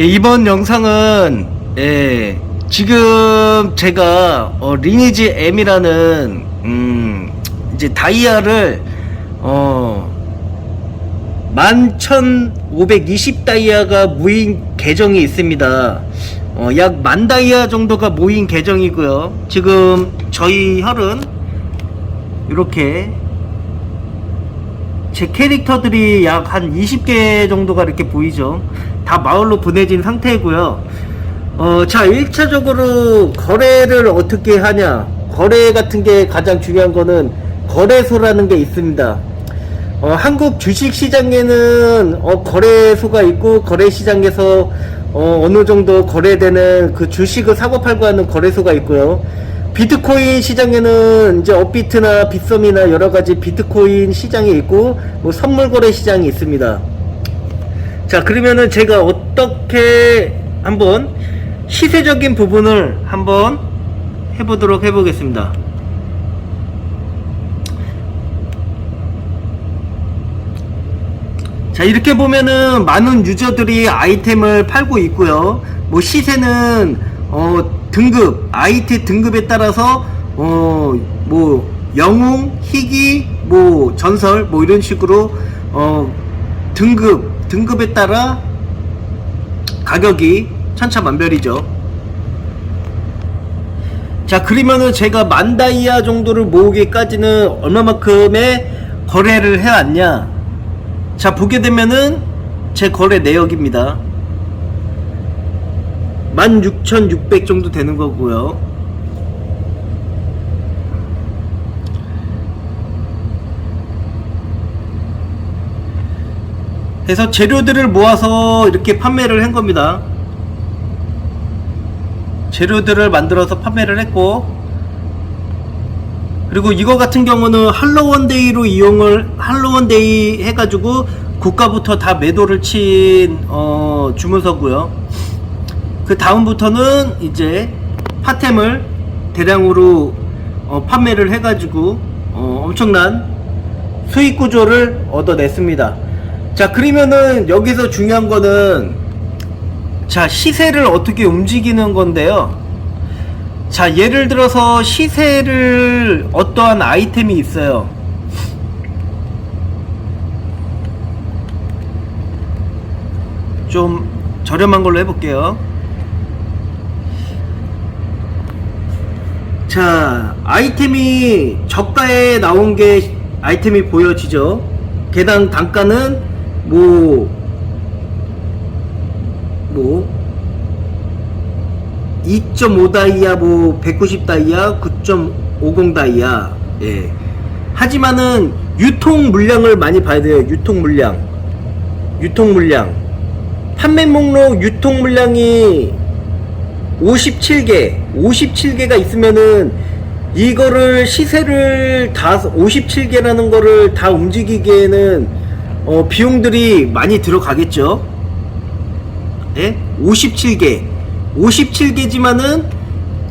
예, 이번 영상은 예, 지금 제가 어, 리니지 M이라는 음, 이제 다이아를 어, 11,520 다이아가 모인 계정이 있습니다. 어, 약 만 다이아 정도가 모인 계정이고요. 지금 저희 혈은 이렇게 제 캐릭터들이 약 한 20개 정도가 이렇게 보이죠. 다 마을로 보내진 상태이고요. 어, 자, 1차적으로 거래를 어떻게 하냐. 거래 같은 게 가장 중요한 거는 거래소라는 게 있습니다. 어, 한국 주식 시장에는 어, 거래소가 있고 거래 시장에서 어, 어느 정도 거래되는 그 주식을 사고 팔고 하는 거래소가 있고요. 비트코인 시장에는 이제 업비트나 빗썸이나 여러 가지 비트코인 시장이 있고 뭐 선물 거래 시장이 있습니다. 자, 그러면은 제가 어떻게 한번 시세적인 부분을 한번 해보도록 해보겠습니다. 자 이렇게 보면은 많은 유저들이 아이템을 팔고 있고요 뭐 시세는 어 등급 아이템 등급에 따라서 어 뭐 영웅 희귀 뭐 전설 뭐 이런 식으로 어 등급 등급에 따라 가격이 천차만별이죠. 자 그러면은 제가 만 다이아 정도를 모으기까지는 얼마만큼의 거래를 해왔냐? 자 보게 되면은 제 거래 내역입니다. 16,600 정도 되는 거고요 해서 재료들을 모아서 이렇게 판매를 한 겁니다 재료들을 만들어서 판매를 했고 그리고 이거 같은 경우는 할로원데이로 이용을 할로원데이 해가지고 고가부터 다 매도를 친 어, 주문서고요. 그 다음부터는 이제 파템을 대량으로 어, 판매를 해가지고 어, 엄청난 수익 구조를 얻어냈습니다. 자 그러면은 여기서 중요한 거는 자 시세를 어떻게 움직이는 건데요. 자 예를 들어서 시세를 어떠한 아이템이 있어요. 좀 저렴한 걸로 해볼게요. 자 아이템이 저가에 나온 게 아이템이 보여지죠. 개당 단가는 뭐 뭐, 2.5 다이아 뭐 190 다이아 9.50 다이아. 예. 하지만은 유통 물량을 많이 봐야 돼요 유통 물량. 유통 물량. 판매 목록 유통 물량이 57개 57개가 있으면은 이거를 시세를 다 57개라는 거를 다 움직이기에는 어, 비용들이 많이 들어가겠죠 예? 57개 57개지만은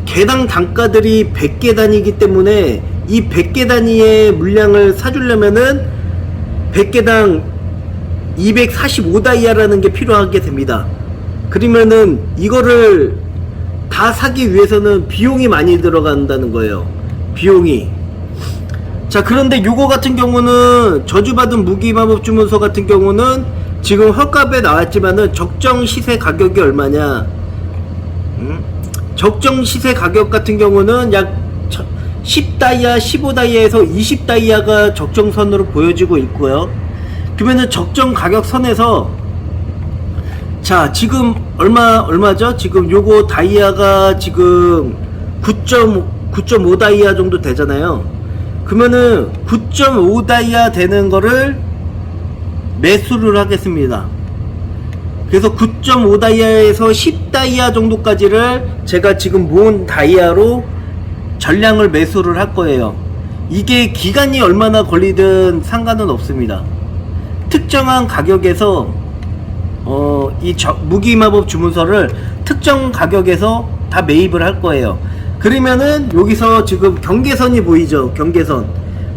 개당 단가들이 100개 단위이기 때문에 이 100개 단위의 물량을 사주려면은 100개당 245 다이아라는 게 필요하게 됩니다. 그러면은 이거를 다 사기 위해서는 비용이 많이 들어간다는 거예요. 비용이. 자, 그런데 요거 같은 경우는 저주받은 무기 마법 주문서 같은 경우는 지금 헐값에 나왔지만은 적정 시세 가격이 얼마냐? 음? 적정 시세 가격 같은 경우는 약 10다이아, 15다이아에서 20다이아가 적정선으로 보여지고 있고요. 그러면은 적정 가격 선에서 자 지금 얼마 얼마죠? 지금 요거 다이아가 지금 9.9.5 다이아 정도 되잖아요. 그러면은 9.5 다이아 되는 거를 매수를 하겠습니다. 그래서 9.5 다이아에서 10 다이아 정도까지를 제가 지금 모은 다이아로 전량을 매수를 할 거예요. 이게 기간이 얼마나 걸리든 상관은 없습니다. 특정한 가격에서 어, 이 저- 무기 마법 주문서를 특정 가격에서 다 매입을 할 거예요. 그러면은 여기서 지금 경계선이 보이죠? 경계선.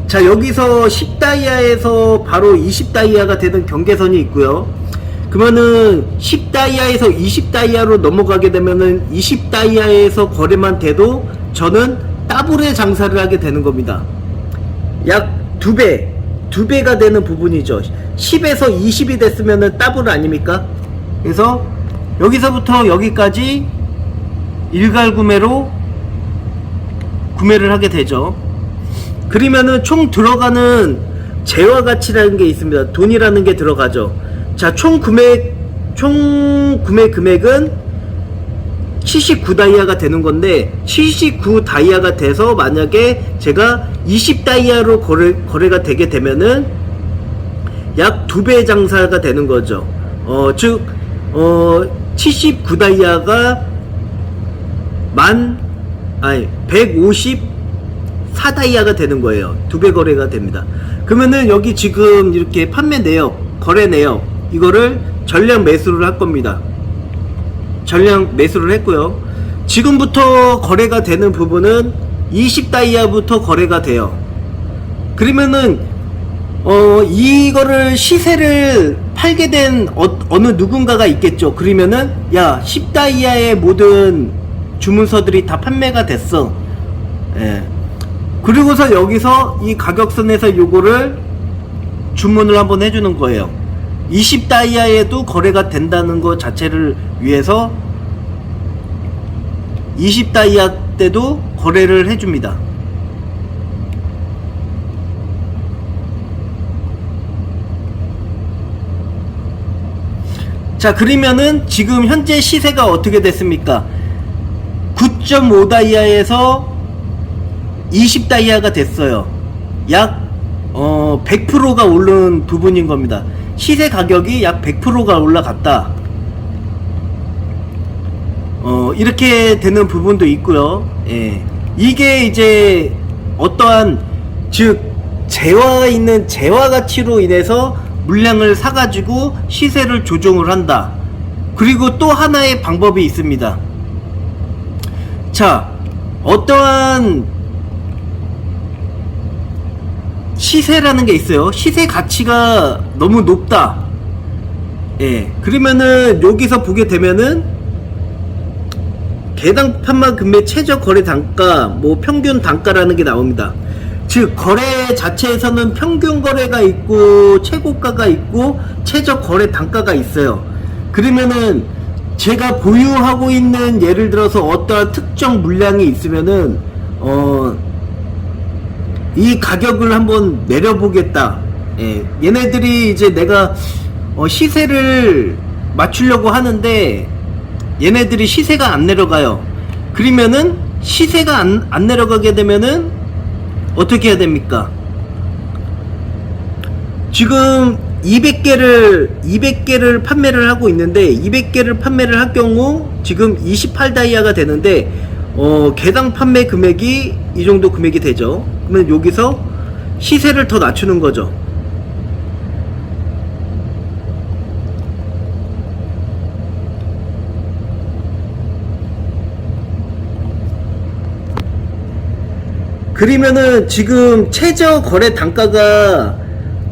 자, 여기서 10다이아에서 바로 20다이아가 되는 경계선이 있고요. 그러면은 10다이아에서 20다이아로 넘어가게 되면은 20다이아에서 거래만 돼도 저는 더블의 장사를 하게 되는 겁니다. 약 두 배, 두 배가 되는 부분이죠. 10에서 20이 됐으면은 더블 아닙니까? 그래서 여기서부터 여기까지 일괄 구매로 구매를 하게 되죠. 그러면은 총 들어가는 재화 가치라는 게 있습니다. 돈이라는 게 들어가죠. 자, 총 구매 총 구매 금액은 79 다이아가 되는 건데 79 다이아가 돼서 만약에 제가 20 다이아로 거래 거래가 되게 되면은 약 두 배 장사가 되는 거죠. 어, 즉, 어, 79 다이아가 만, 아니, 154 다이아가 되는 거예요. 두 배 거래가 됩니다. 그러면은 여기 지금 이렇게 판매 내역, 거래 내역, 이거를 전량 매수를 할 겁니다. 전량 매수를 했고요. 지금부터 거래가 되는 부분은 20 다이아부터 거래가 돼요. 그러면은 어 이거를 시세를 팔게 된 어, 느 누군가가 있겠죠. 그러면은 야 10다이아의 모든 주문서들이 다 판매가 됐어. 예. 그리고서 여기서 이 가격선에서 요거를 주문을 한번 해주는 거예요. 20 다이아에도 거래가 된다는 것 자체를 위해서 20 다이아 때도 거래를 해줍니다. 자, 그러면은 지금 현재 시세가 어떻게 됐습니까? 9.5 다이아에서 20 다이아가 됐어요. 약, 어, 100%가 오른 부분인 겁니다. 시세 가격이 약 100%가 올라갔다. 어, 이렇게 되는 부분도 있고요. 예. 이게 이제 어떠한, 즉, 재화 있는 재화 가치로 인해서 물량을 사가지고 시세를 조정을 한다. 그리고 또 하나의 방법이 있습니다. 자, 어떠한 시세라는 게 있어요. 시세 가치가 너무 높다. 예. 그러면은 여기서 보게 되면은 개당 판매 금매 최저 거래 단가, 뭐 평균 단가라는 게 나옵니다. 즉 거래 자체에서는 평균 거래가 있고 최고가가 있고 최저 거래 단가가 있어요. 그러면은 제가 보유하고 있는 예를 들어서 어떠한 특정 물량이 있으면은 어 이 가격을 한번 내려보겠다. 예, 얘네들이 이제 내가 어, 시세를 맞추려고 하는데 얘네들이 시세가 안 내려가요. 그러면은 시세가 안, 안 내려가게 되면은 어떻게 해야 됩니까? 지금 200개를 200개를 판매를 하고 있는데 200개를 판매를 할 경우 지금 28 다이아가 되는데 어, 개당 판매 금액이 이 정도 금액이 되죠. 그러면 여기서 시세를 더 낮추는 거죠. 그러면은 지금 최저 거래 단가가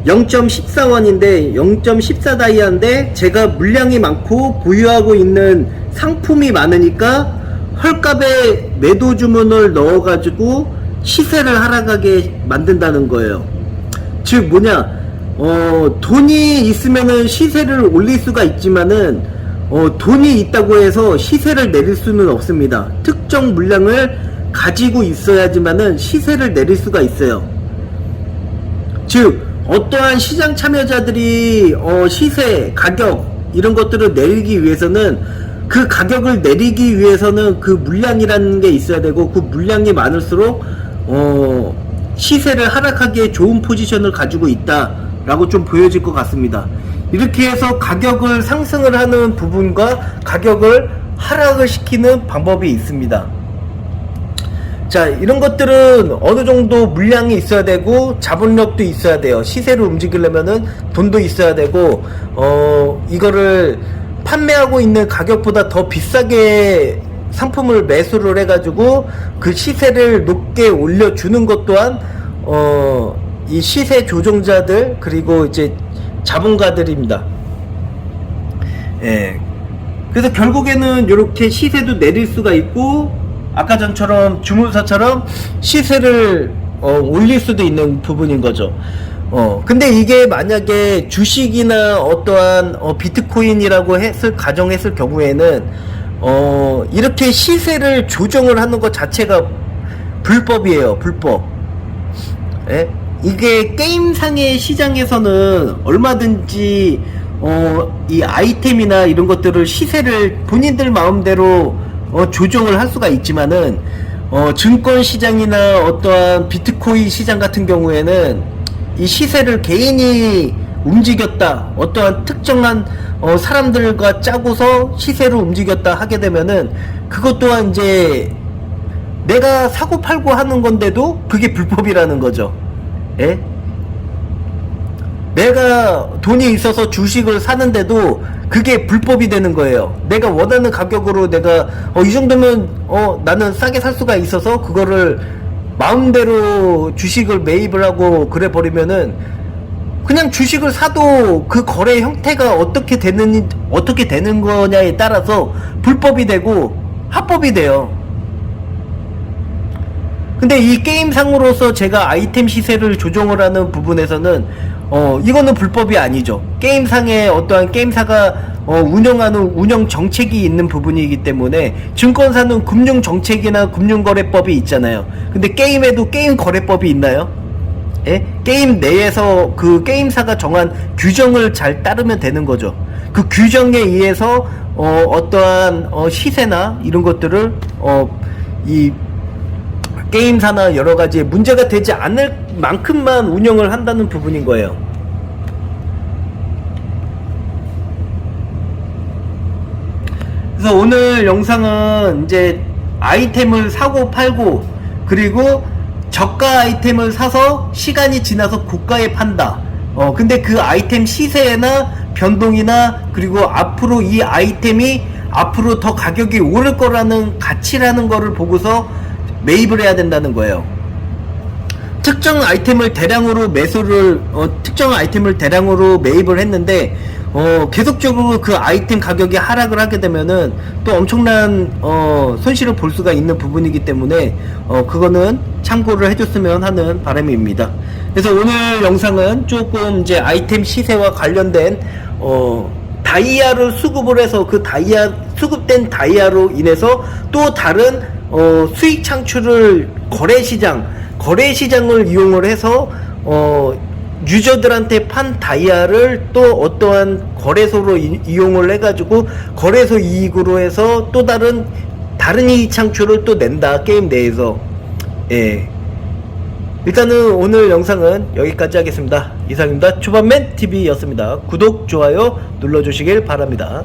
0.14원인데 0.14 다이아인데 제가 물량이 많고 보유하고 있는 상품이 많으니까 헐값에 매도 주문을 넣어가지고 시세를 하락하게 만든다는 거예요. 즉 뭐냐 어 돈이 있으면은 시세를 올릴 수가 있지만은 어 돈이 있다고 해서 시세를 내릴 수는 없습니다. 특정 물량을 가지고 있어야지만은 시세를 내릴 수가 있어요. 즉 어떠한 시장 참여자들이 어, 시세, 가격 이런 것들을 내리기 위해서는 그 가격을 내리기 위해서는 그 물량이라는 게 있어야 되고 그 물량이 많을수록 어, 시세를 하락하기에 좋은 포지션을 가지고 있다라고 좀 보여질 것 같습니다. 이렇게 해서 가격을 상승을 하는 부분과 가격을 하락을 시키는 방법이 있습니다. 자, 이런 것들은 어느 정도 물량이 있어야 되고 자본력도 있어야 돼요. 시세를 움직이려면은 돈도 있어야 되고 어, 이거를 판매하고 있는 가격보다 더 비싸게 상품을 매수를 해가지고 그 시세를 높게 올려주는 것 또한 어, 이 시세 조종자들 그리고 이제 자본가들입니다. 예. 그래서 결국에는 이렇게 시세도 내릴 수가 있고 아까 전처럼 주문사처럼 시세를 어, 올릴 수도 있는 부분인 거죠. 어, 근데 이게 만약에 주식이나 어떠한 어, 비트코인이라고 했을 가정했을 경우에는 어, 이렇게 시세를 조정을 하는 것 자체가 불법이에요. 불법. 예? 이게 게임상의 시장에서는 얼마든지 어, 이 아이템이나 이런 것들을 시세를 본인들 마음대로 어, 조정을 할 수가 있지만은 어, 증권 시장이나 어떠한 비트코인 시장 같은 경우에는 이 시세를 개인이 움직였다 어떠한 특정한 어, 사람들과 짜고서 시세를 움직였다 하게 되면은 그것 또한 이제 내가 사고 팔고 하는 건데도 그게 불법이라는 거죠. 예? 내가 돈이 있어서 주식을 사는데도 그게 불법이 되는 거예요. 내가 원하는 가격으로 내가 어, 이 정도면 어, 나는 싸게 살 수가 있어서 그거를 마음대로 주식을 매입을 하고 그래 버리면은 그냥 주식을 사도 그 거래 형태가 어떻게 되는 어떻게 되는 거냐에 따라서 불법이 되고 합법이 돼요. 근데 이 게임상으로서 제가 아이템 시세를 조정을 하는 부분에서는 어 이거는 불법이 아니죠. 게임상에 어떠한 게임사가 어 운영하는 운영 정책이 있는 부분이기 때문에 증권사는 금융 정책이나 금융거래법이 있잖아요. 근데 게임에도 게임 거래법이 있나요? 예? 게임 내에서 그 게임사가 정한 규정을 잘 따르면 되는 거죠. 그 규정에 의해서 어 어떠한 어 시세나 이런 것들을 어 이 게임사나 여러 가지 문제가 되지 않을 만큼만 운영을 한다는 부분인 거예요. 그래서 오늘 영상은 이제 아이템을 사고 팔고 그리고 저가 아이템을 사서 시간이 지나서 고가에 판다. 어 근데 그 아이템 시세나 변동이나 그리고 앞으로 이 아이템이 앞으로 더 가격이 오를 거라는 가치라는 거를 보고서 매입을 해야 된다는 거예요. 특정 아이템을 대량으로 매수를 어, 특정 아이템을 대량으로 매입을 했는데 어, 계속적으로 그 아이템 가격이 하락을 하게 되면은 또 엄청난 어, 손실을 볼 수가 있는 부분이기 때문에 어, 그거는 참고를 해줬으면 하는 바람입니다. 그래서 오늘 영상은 조금 이제 아이템 시세와 관련된 어, 다이아를 수급을 해서 그 다이아 수급된 다이아로 인해서 또 다른 어, 수익 창출을 거래 시장 거래 시장을 이용을 해서 어, 유저들한테 판 다이아를 또 어떠한 거래소로 이, 이용을 해가지고 거래소 이익으로 해서 또 다른 다른 이익 창출을 또 낸다 게임 내에서. 예. 일단은 오늘 영상은 여기까지 하겠습니다. 이상입니다. 초반맨 TV였습니다. 구독 좋아요 눌러주시길 바랍니다.